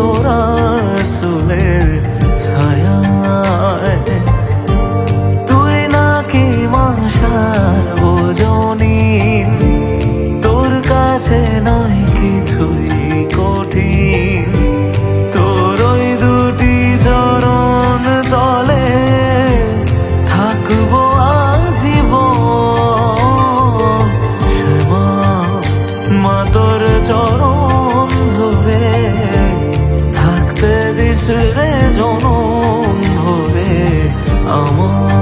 তোরা চুলের ছায়া তুই নাকি মাসার বোঝনি তোর কাছে নাই কিছুই কঠিন। তোর ওই দুটি চরণ তলে থাকব আজীবন। মা তোর চরণ জনম ধরে আমার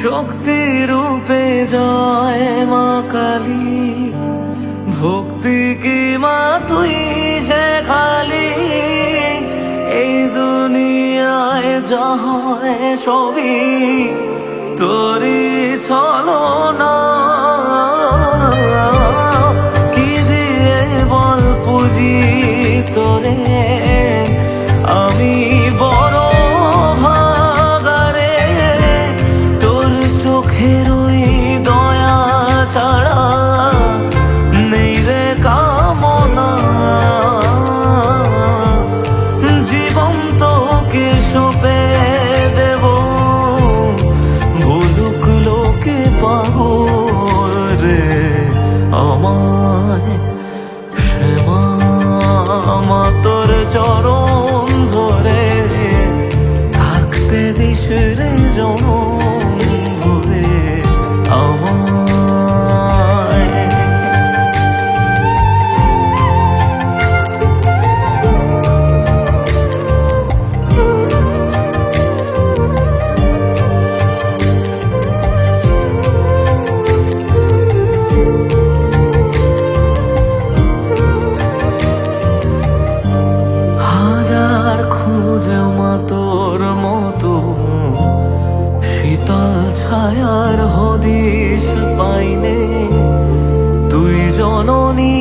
শক্তি রূপে জয় মা কালী। ভক্তি কি মা তুই যে খালি? এই দুনিয়ায় জহরে ছবি তোরি চলো না কি দিয়ে বল পুজি তোরে? রে আমায় শ্যামা মা তোর চরণ ধরে থাকতে দিস রে ছায়ার হদিশ পাইনে। তুই জননী